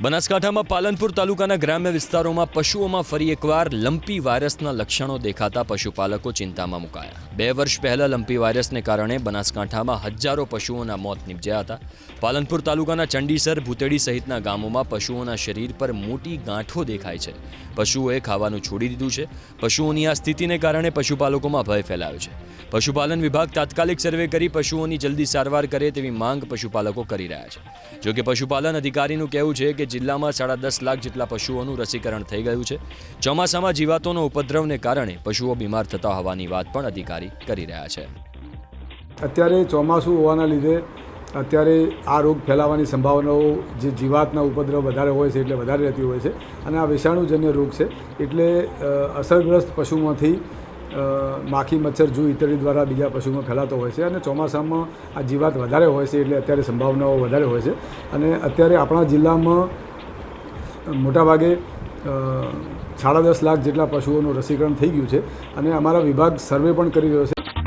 બનાસકાંઠામાં પાલનપુર તાલુકાના ગ્રામ્ય વિસ્તારોમાં પશુઓમાં ફરી એકવાર લંપી વાયરસના લક્ષણો દેખાતા પશુપાલકો ચિંતામાં મુકાયા. બે વર્ષ પહેલા લંપી વાયરસને કારણે બનાસકાંઠામાં હજારો પશુઓના મોત નીપજ્યા હતા. પાલનપુર તાલુકાના ચંડીસર, ભૂતેડી સહિતના ગામોમાં પશુઓના શરીર પર મોટી ગાંઠો દેખાય છે. પશુઓએ ખાવાનું છોડી દીધું છે. પશુઓની આ સ્થિતિને કારણે પશુપાલકોમાં ભય ફેલાયો છે. પશુપાલન વિભાગ તાત્કાલિક સર્વે કરી પશુઓની જલ્દી સારવાર કરે તેવી માંગ પશુપાલકો કરી રહ્યા છે. જોકે પશુપાલન અધિકારીનું કહેવું છે કે જિલ્લામાં સાડા દસ લાખ જેટલા પશુઓનું રસીકરણ થઈ ગયું છે. ચોમાસામાં જીવાતોનો ઉપદ્રવને કારણે પશુઓ બીમાર થતા હોવાની વાત પણ અધિકારી કરી રહ્યા છે. અત્યારે ચોમાસું હોવાના લીધે અત્યારે આ રોગ ફેલાવાની સંભાવનાઓ જે જીવાતના ઉપદ્રવ વધારે હોય છે એટલે વધારે રહેતી હોય છે અને આ વિષાણુજન્ય રોગ છે એટલે અસરગ્રસ્ત પશુમાંથી માખી, મચ્છર, જૂ ઇત્યાદિ દ્વારા બીજા પશુમાં ફેલાતો હોય છે અને ચોમાસામાં આ જીવાત વધારે હોય છે એટલે અત્યારે સંભાવનાઓ વધારે હોય છે. અને અત્યારે આપણા જિલ્લામાં મોટાભાગે સાડા દસ લાખ જેટલા પશુઓનું રસીકરણ થઈ ગયું છે. અને અમારા વિભાગ સર્વે પણ કરી રહ્યો છે.